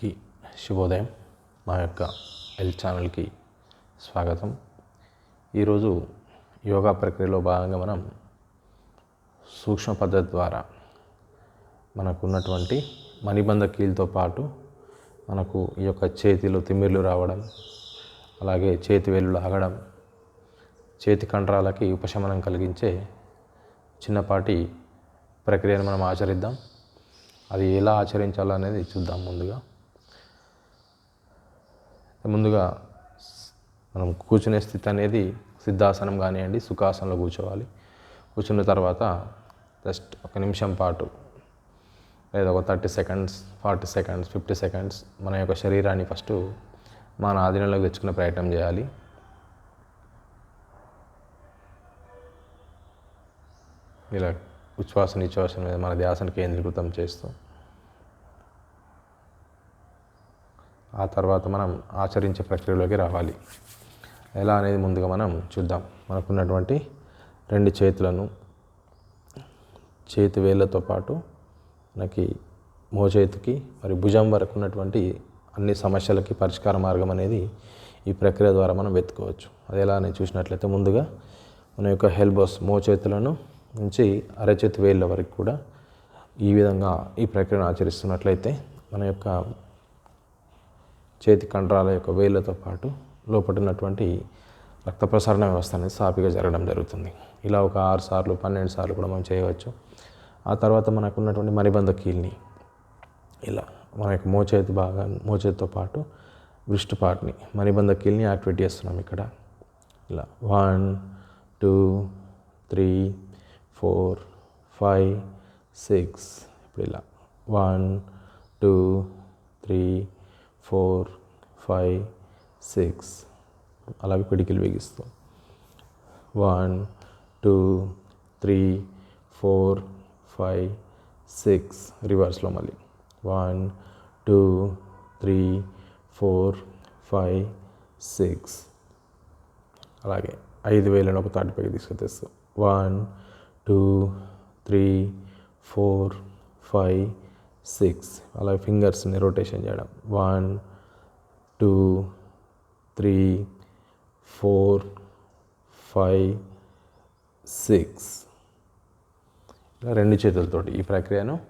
అందరికీ శుభోదయం. మా యొక్క ఎల్ ఛానల్కి స్వాగతం. ఈరోజు యోగా ప్రక్రియలో భాగంగా మనం సూక్ష్మ పద్ధతి ద్వారా మనకు ఉన్నటువంటి మణిబంధ కీలుతో పాటు మనకు ఈ యొక్క చేతిలో తిమ్మిర్లు రావడం అలాగే చేతి వేళ్ళు ఆగడం చేతి కండరాలకి ఉపశమనం కలిగించే చిన్నపాటి ప్రక్రియను మనం ఆచరిద్దాం. అది ఎలా ఆచరించాలో అనేది చూద్దాం ముందుగా. ముందుగా మనం కూర్చునే స్థితి అనేది సిద్ధాసనం కానివ్వండి సుఖాసనంలో కూర్చోవాలి. కూర్చున్న తర్వాత జస్ట్ ఒక నిమిషం పాటు లేదా ఒక thirty seconds forty seconds fifty seconds మన యొక్క శరీరాన్ని ఫస్ట్ మన ఆధీనంలోకి తెచ్చుకునే ప్రయత్నం చేయాలి. ఇలా ఉచ్ఛ్వాస నిశ్వాసం మీద మన ధ్యాసను కేంద్రీకృతం చేస్తూ ఆ తర్వాత మనం ఆచరించే ప్రక్రియలోకి రావాలి. ఎలా అనేది ముందుగా మనం చూద్దాం. మనకున్నటువంటి రెండు చేతులను చేతి వేళ్ళతో పాటు మనకి మోచేతికి మరి భుజం వరకు ఉన్నటువంటి అన్ని సమస్యలకి పరిష్కార మార్గం అనేది ఈ ప్రక్రియ ద్వారా మనం వెతుకోవచ్చు. అది ఎలా అని చూసినట్లయితే ముందుగా మన యొక్క హెల్బోస్ మోచేతులను నుంచి అరచేతి వేళ్ళ వరకు కూడా ఈ విధంగా ఈ ప్రక్రియను ఆచరిస్తున్నట్లయితే మన యొక్క చేతి కండరాల యొక్క వేళ్ళతో పాటు లోపటున్నటువంటి రక్త ప్రసరణ వ్యవస్థ అనేది సాపిగా జరగడం జరుగుతుంది. ఇలా ఒక ఆరు సార్లు పన్నెండు సార్లు కూడా మనం చేయవచ్చు. ఆ తర్వాత మనకు ఉన్నటువంటి మణిబంధ కీల్ని ఇలా మన యొక్క మోచేతి భాగా మోచేతితో పాటు వృష్టి పార్ట్ని మణిబంధ కీల్ని యాక్టివేట్ చేస్తున్నాం ఇక్కడ. ఇలా one two three four five six ఇప్పుడు ఇలా one two three four five six. అలాగే పిడికిలు బిగిస్తాం one two three four five six. రివర్స్లో మళ్ళీ. One two three four five six. అలాగే ఐదు వేలను ఒక తాటిపైకి తీసుకొచ్చేస్తాం. One two three four five six. అలాగే ఫింగర్స్ని రొటేషన్ చేయడం. One two three four five six. ఇలా రెండు చేతులతోటి ఈ ప్రక్రియను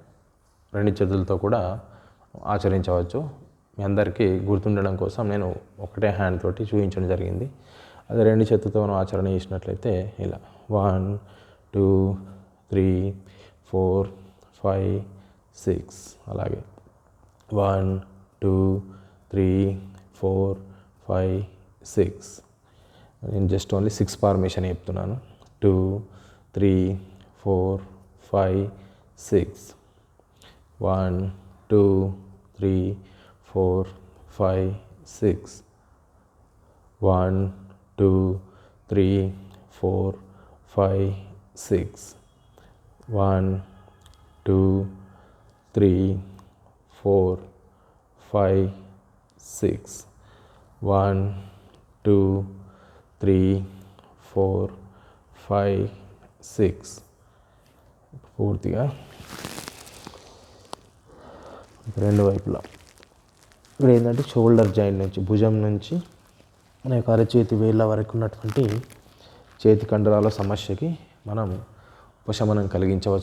రెండు చేతులతో కూడా ఆచరించవచ్చు. మీ అందరికీ గుర్తుండడం కోసం నేను ఒకటే హ్యాండ్ తోటి చూపించడం జరిగింది. అదే రెండు చేతులతో మనం ఆచరణ చేసినట్లయితే ఇలా. One two three four five six. అలాగే one two three four five six. నేను జస్ట్ ఓన్లీ సిక్స్ ఫార్మేషన్ చెప్తున్నాను. Two three four five six. One two three four five six. One two three four five six. One two three four five six one two three four five six. పూర్తిగా రెండు వైపులా. ఇప్పుడు ఏంటంటే shoulder joint నుంచి భుజం నుంచి మన యొక్క అరచేతి వేళ్ళ వరకు ఉన్నటువంటి చేతి కండరాల సమస్యకి మనం ఉపశమనం కలిగించవచ్చు.